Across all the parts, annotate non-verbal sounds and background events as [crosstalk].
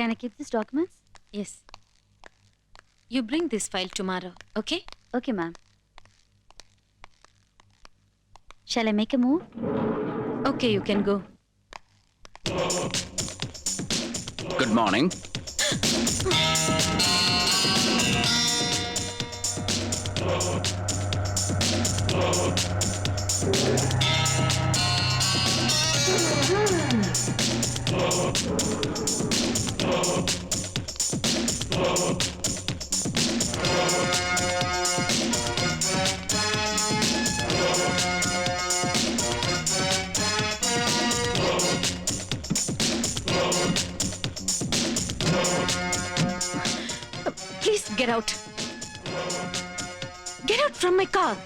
Can I keep these documents? Yes. You bring this file tomorrow, okay? Okay, ma'am. Shall I make a move? Okay, you can go. Good morning. [gasps] get out. Get out from my car.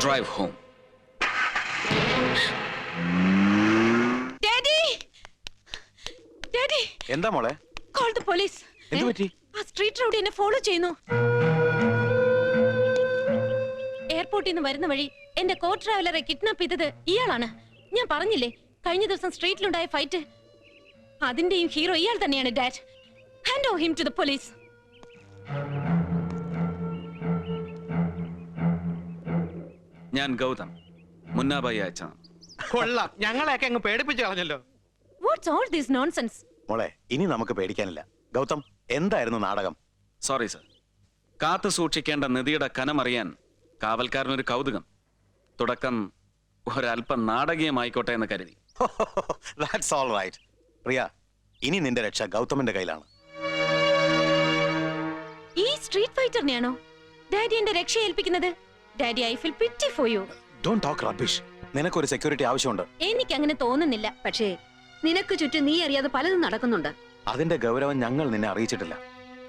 Drive home. Daddy! Daddy! എന്താ മോളെ Call the police. എന്ത് പറ്റി? ആ street rowdy എന്നെ follow ചെയ്യുന്നു എയർപോർട്ടിൽ നിന്ന് വരുന്ന വഴി എന്റെ കോ ട്രാവലറെ കിഡ്നാപ്പ് ചെയ്തത് ഇയാളാണ് ഞാൻ പറഞ്ഞില്ലേ കഴിഞ്ഞ ദിവസം സ്ട്രീറ്റിലുണ്ടായ ഫൈറ്റ് അതിന്റെയും ഹീറോ ഇയാൾ തന്നെയാണ് dad hand over him to the police ഞാൻ ഗൗതം. മുന്നാബായി അയച്ച കൊള്ളാം. ഞങ്ങളെയൊക്കെ അങ്ങ് പേടിപ്പിച്ചു കളഞ്ഞല്ലോ. വാട്ട്സ് ഓൾ ദീസ് നോൺസെൻസ് മോളെ ഇനി നമുക്ക് പേടിക്കാനില്ല. ഗൗതം എന്തായിരുന്നു നാടകം? സോറി സർ കാത്തു സൂക്ഷിക്കേണ്ട നിധിയുടെ കനമറിയാൻ കാവൽക്കാരനൊരു കൗതുകം. തുടക്കം ഒരല്പം നാടകീയമായിക്കോട്ടെ എന്ന് കരുതി. ദാറ്റ്സ് ഓൾ റൈറ്റ് പ്രിയ ഇനി നിന്റെ രക്ഷ ഗൗതമന്റെ കയ്യിലാണ്. ഈ സ്ട്രീറ്റ് ഫൈറ്ററിനെയാണോ ഡാഡി എന്റെ രക്ഷ ഏൽപ്പിക്കുന്നത്? Daddy I feel pity for you don't talk rubbish നിനക്ക് ഒരു സെക്യൂരിറ്റി ആവശ്യമുണ്ട്. എനിക്ക് അങ്ങനെ തോന്നുന്നില്ല. പക്ഷേ നിനക്ക് ചുറ്റും നീ അറിയാതെ പലതും നടക്കുന്നുണ്ട്. അതിന്റെ ഗൗരവം ഞങ്ങൾ നിന്നെ അറിയിച്ചിട്ടില്ല.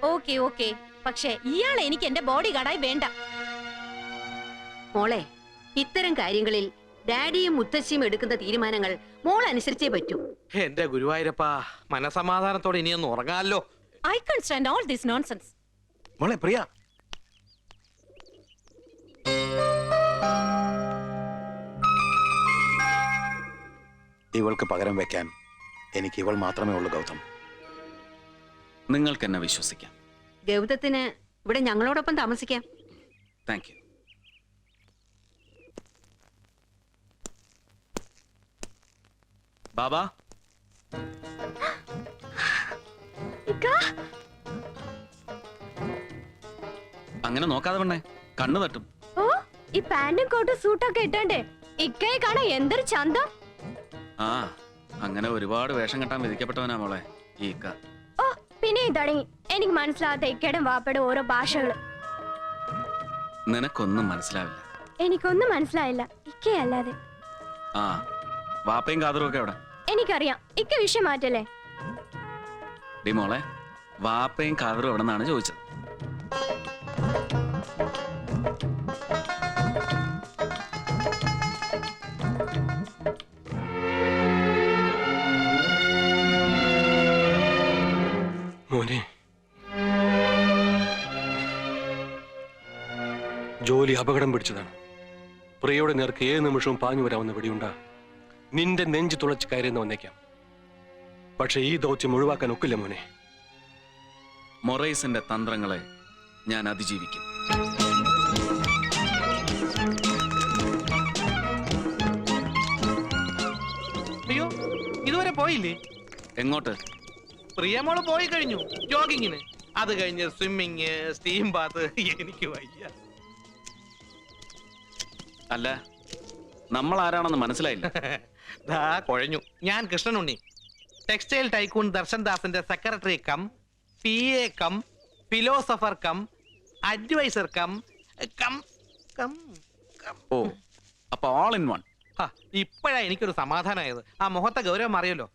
ഓക്കെ ഓക്കെ പക്ഷേ ഇയാൾ എനിക്ക് എന്റെ ബോഡി ഗാർഡായി വേണ്ട. മോളെ ഇത്തരം കാര്യങ്ങളിൽ ഡാഡിയും മുത്തശ്ശിയും എടുക്കുന്ന തീരുമാനങ്ങൾ മോൾ അനുസരിച്ചേ പറ്റൂ. എന്റെ ഗുരുവായൂരപ്പ മനസമാധാനത്തോടെ ഇനിയൊന്ന് ഉറങ്ങാമല്ലോ I can stand all this nonsense മോളെ പ്രിയ. ഇവൾക്ക് പകരം വെക്കാൻ എനിക്ക് ഇവൾ മാത്രമേ ഉള്ളൂ ഗൗതം. നിങ്ങൾക്ക് എന്നെ വിശ്വസിക്കാം. ഗൗതത്തിന് ഇവിടെ ഞങ്ങളോടൊപ്പം താമസിക്കാം. താങ്ക് യു ബാബാ? അങ്ങനെ നോക്കാതെ പെണ്ണേ കണ്ണു തട്ടും. ഓ ഈ പാന്റും കോട്ടും സൂട്ടൊക്കെ ഇട്ടണ്ടേ ഇക്കയെ കാണാൻ എന്തൊരു ചന്തം? ആ അങ്ങനെ ഒരുപാട് വേഷം കെട്ടാൻ വിധിക്കപ്പെട്ടവനാ മോളെ ഈ ഇക്ക. ഓ പിന്നെ തുടങ്ങി എനിക്ക് മനസ്സിലാവാത്ത ഇക്കയുടെ വാപ്പയുടെ ഓരോ ഭാഷകൾ. നിനക്കൊന്നും മനസ്സിലാവില്ല. എനിക്കൊന്നും മനസ്സിലായില്ല. ഇക്കയല്ലാതെ. ആ വാപ്പയും കാതറും ഒക്കെ അവിടെ എനിക്കറിയാം. ഇക്ക വിഷയം മാറ്റല്ലേ? ഡി മോളെ വാപ്പയും കവറും എവിടെ നിന്നാണ് ചോദിച്ചത്? മോനെ. ജോലി അപകടം പിടിച്ചതാണ്. പ്രിയയുടെ നേർക്ക് ഏത് നിമിഷവും പാഞ്ഞു വരാവുന്ന വെടിയുണ്ട? നിന്റെ നെഞ്ച് തുളച്ച് കയറിയെന്ന് വന്നേക്കാം. പക്ഷെ ഈ ദൗത്യം ഒഴിവാക്കാൻ ഒക്കില്ല മോനെ. മൊറൈസിന്റെ തന്ത്രങ്ങളെ ഞാൻ അതിജീവിക്കും. അയ്യോ ഇതുവരെ പോയില്ലേ? എങ്ങോട്ട്? പ്രിയമോൾ പോയി കഴിഞ്ഞു ജോഗിങ്ങിന്. അത് കഴിഞ്ഞ് സ്വിമ്മിങ് സ്റ്റീം ബാത്ത് എനിക്ക് വയ്യ. അല്ല നമ്മൾ ആരാണെന്ന് മനസ്സിലായില്ല. [laughs] ദാ കുഴഞ്ഞു. ഞാൻ Krishnanunni. Textile tycoon Darshan ദാസിന്റെ secretary cum P A cum philosopher cum adviser cum cum cum cum. ഓ അപ്പൊ ഓൾ ഇൻ വൺ ഇപ്പോഴാ എനിക്കൊരു സമാധാനമായത് ആ മുഖത്തെ ഗൗരവം അറിയല്ലോ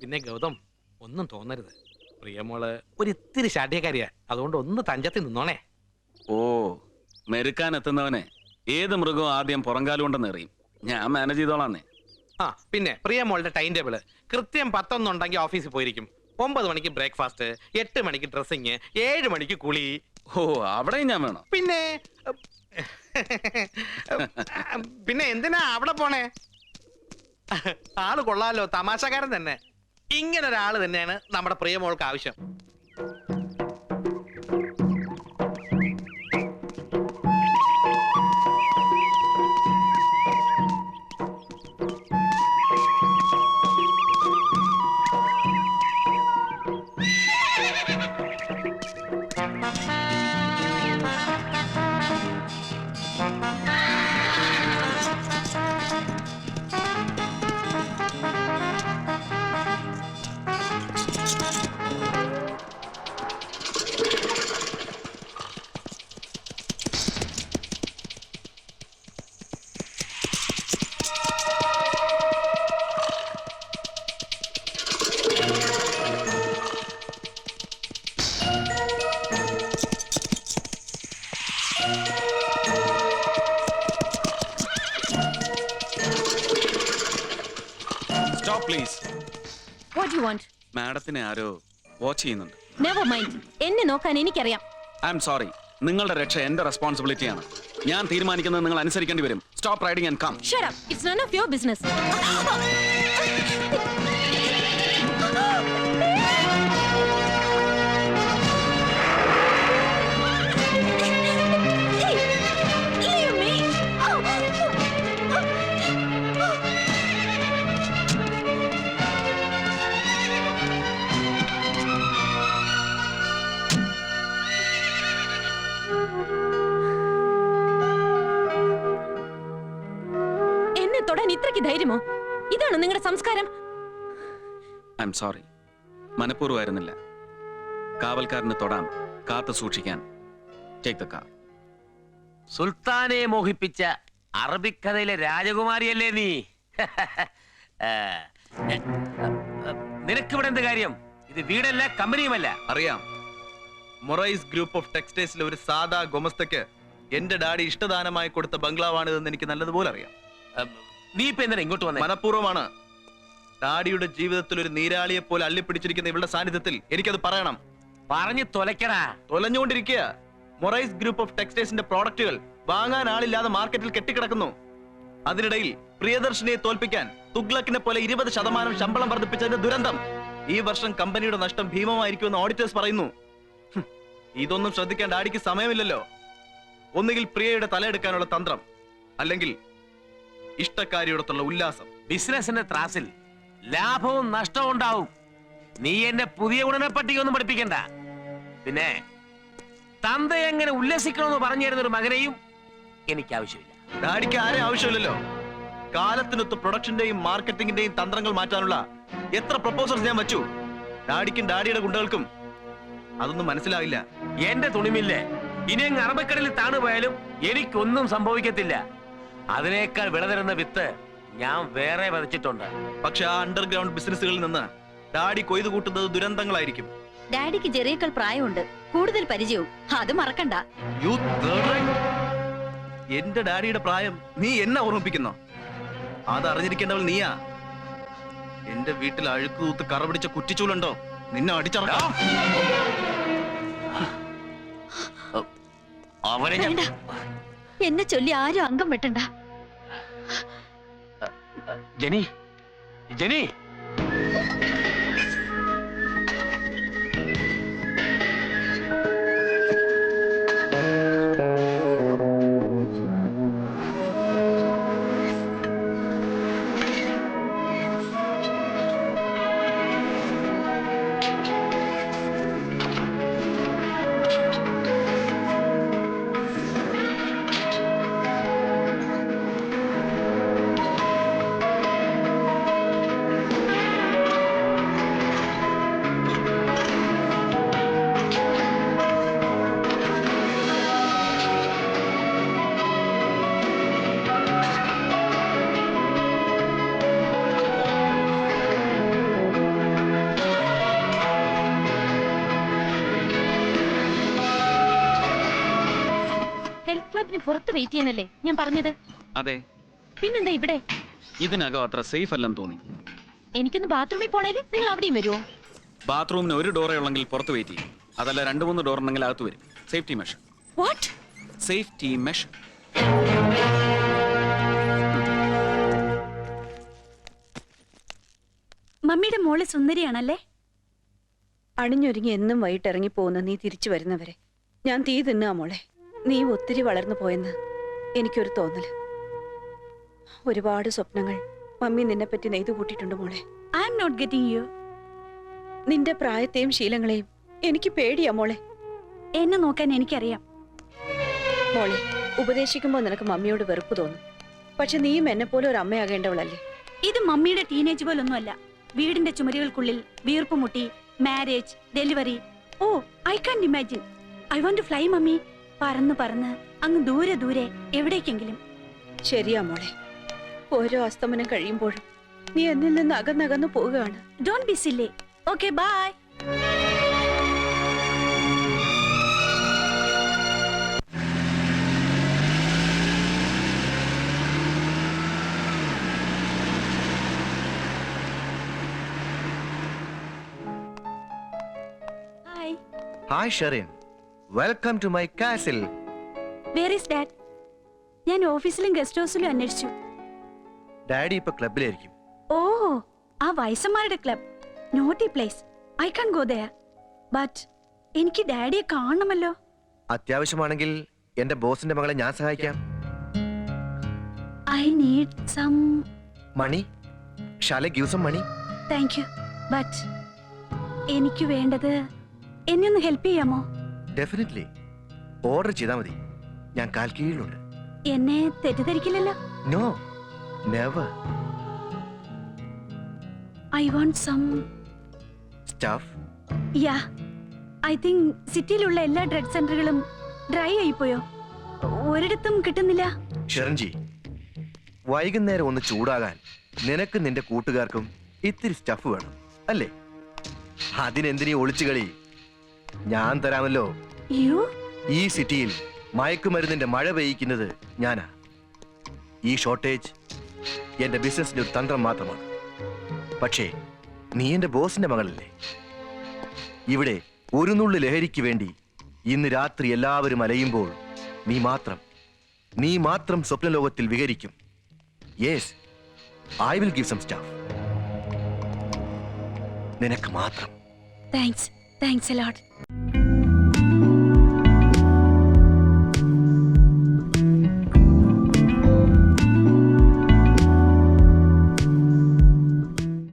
പിന്നെ ഗൗതം ഒന്നും തോന്നരുത്. പ്രിയമോൾ ഒരു ഇത്തിരി ശാഠ്യക്കാരിയാ അതുകൊണ്ട് ഒന്ന് തഞ്ചത്തിൽ നിന്നോണേ. ഓ മെരുക്കാൻ എത്തുന്നവനെ. ഏത് മൃഗവും ആദ്യം പുറങ്കാലുകൊണ്ടെന്ന് അറിയും എറിയും. ഞാൻ മാനേജ് ചെയ്തോളാന്നേ ആ പിന്നെ പ്രിയ മോളുടെ ടൈം ടേബിൾ കൃത്യം പത്തൊന്നുണ്ടെങ്കിൽ ഓഫീസിൽ പോയിരിക്കും. ഒമ്പത് മണിക്ക് ബ്രേക്ക്ഫാസ്റ്റ് എട്ട് മണിക്ക് ഡ്രസ്സിങ് ഏഴ് മണിക്ക് കുളി. ഓ അവിടെയും ഞാൻ വേണം. പിന്നെ പിന്നെ എന്തിനാ അവിടെ പോണേ? ആൾ കൊള്ളാലോ തമാശക്കാരൻ തന്നെ. ഇങ്ങനെ ഒരാൾ തന്നെയാണ് നമ്മുടെ പ്രിയമോൾക്ക് ആവശ്യം. Stop please what you want മാഡത്തിനെ ആരോ വാച്ച് ചെയ്യുന്നുണ്ട്. നെവർ മൈൻഡ് എന്നെ നോക്കാൻ എനിക്കറിയാം. ഐ എം സോറി നിങ്ങളുടെ രക്ഷ എന്റെ റെസ്പോൺസിബിലിറ്റിയാണ് ഞാൻ തീരുമാനിക്കുന്നത് നിങ്ങൾ അനുസരിക്കേണ്ടി വരും. Stop riding and come shut up it's none of your business. I'm sorry മനഃപൂർവമായിരുന്നില്ല. കാവൽക്കാരന് തൊടാം കാത്തു സൂക്ഷിക്കാൻ. ടേക്ക് ദ കാർ സുൽത്താനെ മോഹിപ്പിച്ച അറബിക്കഥയിലെ രാജകുമാരിയല്ലേ നീ? [laughs] ഏ, നിനക്കിവിടെ എന്ത് കാര്യം? ഇത് വീടല്ല കമ്പനിയുമല്ല. അറിയാം. മൊറൈസ് ഗ്രൂപ്പ് ഓഫ് ടെക്സ്റ്റൈൽസിലെ ഒരു സാധാ ഗോമസ്തക്ക് എന്റെ ഡാഡി ഇഷ്ടദാനമായി കൊടുത്ത ബംഗ്ലാവാണിതെന്ന് എനിക്ക് നല്ലതുപോലെ അറിയാം. നീ ഇപ്പൊ എന്തിനാ ഇങ്ങോട്ട് വന്നത് മനഃപൂർവമാണ് ഡാഡിയുടെ ജീവിതത്തിൽ ഒരു നീരാളിയെ പോലെ അള്ളിപ്പിടിച്ചിരിക്കുന്ന ഇവളുടെ സാന്നിധ്യത്തിൽ എനിക്കത് പറയണം. പറഞ്ഞു തൊലക്കടാ തൊലഞ്ഞുകൊണ്ടിരിക്കുക. മൊറൈസ് ഗ്രൂപ്പ് ഓഫ് ടെക്സ്റ്റൈൽസിന്റെ പ്രോഡക്റ്റുകൾ വാങ്ങാൻ ആളില്ലാതെ മാർക്കറ്റിൽ കെട്ടിക്കിടക്കുന്നു. അതിനിടയിൽ പ്രിയദർശിനിയെ തോൽപ്പിക്കാൻ തുഗ്ലക്കിനെ പോലെ ഇരുപത് ശതമാനം ശമ്പളം വർദ്ധിപ്പിച്ചതിന്റെ ദുരന്തം. ഈ വർഷം കമ്പനിയുടെ നഷ്ടം ഭീമമായിരിക്കുമെന്ന് ഓഡിറ്റേഴ്സ് പറയുന്നു. ഇതൊന്നും ശ്രദ്ധിക്കാൻ ഡാഡിക്ക് സമയമില്ലല്ലോ. ഒന്നുകിൽ പ്രിയയുടെ തലയെടുക്കാനുള്ള തന്ത്രം അല്ലെങ്കിൽ ഇഷ്ടക്കാരിയോടത്തുള്ള ഉല്ലാസം. ബിസിനസിന്റെ ത്രാസിൽ. ലാഭവും നഷ്ടവും ഉണ്ടാവും. നീ എന്റെ പുതിയ ഗുണനെ ഉടനെ പട്ടികയൊന്നും പഠിപ്പിക്കണ്ട. പിന്നെ തന്ത എങ്ങനെ ഉല്ലസിക്കണമെന്ന് പറഞ്ഞു തരുന്ന ഒരു മകനെയും എനിക്ക് ആവശ്യമില്ല. ഡാഡിക്ക് ആരെ ആവശ്യമില്ലല്ലോ? കാലത്തിനൊത്ത് പ്രൊഡക്ഷന്റെയും മാർക്കറ്റിംഗിന്റെയും തന്ത്രങ്ങൾ മാറ്റാനുള്ള എത്ര പ്രപ്പോസൽസ് ഞാൻ വച്ചു? ഡാഡിക്കും ഡാഡിയുടെ ഗുണ്ടകൾക്കും അതൊന്നും മനസ്സിലാവില്ല. എന്റെ തുണിമില്ലേ. ഇനി അങ്ങ് അറബക്കടലിൽ താണുപോയാലും എനിക്കൊന്നും സംഭവിക്കത്തില്ല. അതിനേക്കാൾ വിളതരുന്ന വിത്ത് ഞാൻ വേറെ വിതച്ചിട്ടുണ്ട് പക്ഷെ ആ അണ്ടർഗ്രൗണ്ട് ബിസിനസ്സുകളിൽ നിന്ന് ഡാഡി കൊയ്തു കൂട്ടുന്നത് ദുരന്തങ്ങളായിരിക്കും. ഡാഡിക്ക് ചെറിയക്കൾ പ്രായമുണ്ട്. കൂടുതൽ പരിചയവും. അത് മറക്കണ്ട. യു എന്റെ ഡാഡിയുടെ പ്രായം നീ എന്നെ ഓർമ്മിപ്പിക്കുന്നോ? അത് അറിഞ്ഞിരിക്കേണ്ടവൾ നീയാ. എന്റെ വീട്ടിൽ അഴുക്ക് തൂത്ത് കറപിടിച്ച കുറ്റിച്ചൂലുണ്ടോ? നിന്നെ അടിച്ചറക്കാം. അവനെ എന്നെ ചൊല്ലി ആരും അംഗം വെട്ടണ്ട. ജനി ജനി ഹെൽത്ത് ക്ലബിന് പുറത്ത് വെയിറ്റ് ചെയ്യുന്നല്ലേ? ഞാൻ പറഞ്ഞത്. അതെ. പിന്നെന്താ ഇവിടെ? ഇതിനകം അത്ര സേഫ് അല്ലെന്ന് തോന്നി. എനിക്കൊന്ന് ബാത്റൂമിൽ പോണേൽ നിങ്ങൾ അവിടെയും വരുമോ ബാത്റൂമിന് ഒരു ഡോറേ ഉള്ളെങ്കിൽ പുറത്ത് വെയിറ്റ് ചെയ്യും. അതല്ല രണ്ട് മൂന്ന് ഡോർ ഉണ്ടെങ്കിൽ അകത്ത് വരും. Safety measure what safety measure മമ്മിയുടെ മോൾ സുന്ദരിയാണല്ലേ? അണിഞ്ഞൊരുങ്ങി എന്നും വൈകിട്ടിറങ്ങി പോകുന്ന നീ തിരിച്ചു വരുന്നവരെ. ഞാൻ തീ തിന്നാ മോളെ. നീ ഒത്തിരി വളർന്നു പോയെന്ന് എനിക്കൊരു തോന്നൽ ഒരുപാട് സ്വപ്നങ്ങൾ മമ്മി നിന്നെ പറ്റി നെയ്തു കൂട്ടിയിട്ടുണ്ട് മോളെ. I'm not getting you നിന്റെ പ്രായത്തെയും ശീലങ്ങളെയും എനിക്ക് പേടിയാ മോളെ. എന്നെ നോക്കാൻ എനിക്കറിയാം. മോളെ ഉപദേശിക്കുമ്പോൾ നിനക്ക് മമ്മിയോട് വെറുപ്പ് തോന്നും. പക്ഷെ നീയും എന്നെ പോലെ ഒരു അമ്മയാകേണ്ടവളല്ലേ? ഇത് മമ്മിയുടെ ടീനേജ് പോലൊന്നുമല്ല. വീടിന്റെ ചുമരുകൾക്കുള്ളിൽ വീർപ്പ് മുട്ടി marriage delivery oh I can imagine I won't fly mummy. പറന്ന് പറന്ന് അങ്ങ് ദൂരെ ദൂരെ എവിടേക്കെങ്കിലും. ശരിയാ മോളെ. ഓരോ അസ്തമനം കഴിയുമ്പോഴും നീ എന്നിൽ നിന്ന് അകന്നകന്നു പോവുകയാണ്. Don't be silly okay bye hi Sherin welcome to my castle where is dad ഞാൻ ഓഫീസിലും ഗസ്റ്റ് ഹൗസിലും അന്വേഷിച്ചു. ഡാഡി ഇപ്പൊ ക്ലബിലായിരിക്കും ഓ ആ വയസ്സന്മാരുടെ club. Naughty place I can go there but എനിക്ക് ഡാഡിയെ കാണണമല്ലോ. അത്യാവശ്യമാണെങ്കിൽ എന്റെ ബോസിന്റെ മകളെ ഞാൻ സഹായിക്കാം. I need some money ഷാലെ give some money thank you but എനിക്ക് വേണ്ടത് എന്നെ ഒന്ന് ഹെൽപ്പ് ചെയ്യാമോ? ഡെഫിനറ്റ്ലി ഓർഡർ ചെയ്താൽ മതി. ഞാൻ കാൽ കീഴിലുണ്ട്. എന്നെ തെറ്റിദ്ധരിക്കില്ലല്ലോ? No never I want some stuff ya I think സിറ്റിയിലുള്ള എല്ലാ ഡ്രഗ് സെന്ററുകളും ഡ്രൈ ആയിപ്പോയോ? ഒരിടത്തും കിട്ടുന്നില്ല. ഷെറൻജി വൈകുന്നേരം ഒന്ന് ചൂടാകാൻ നിനക്ക് നിന്റെ കൂട്ടുകാർക്കും ഇത്തിരി സ്റ്റഫ് വേണം അല്ലേ? അതിനെന്തിനീ ഒളിച്ചുകളി? ഞാൻ തരാമല്ലോ. ഈ സിറ്റിയിൽ മയക്കുമരുന്നിന്റെ മഴ പെയ്യിക്കുന്നത് ഞാനാ. ഈ ഷോർട്ടേജ് എന്റെ ബിസിനസിന്റെ ഒരു തന്ത്രം മാത്രമാണ്. പക്ഷേ നീ എന്റെ ബോസിന്റെ മകളല്ലേ? ഇവിടെ ഒരു നുള്ളു ലഹരിക്ക് വേണ്ടി ഇന്ന് രാത്രി എല്ലാവരും അലയുമ്പോൾ നീ മാത്രം നീ മാത്രം സ്വപ്നലോകത്തിൽ വിഹരിക്കും. Yes I will give some stuff നിനക്ക് മാത്രം. Thanks Thanks a lot.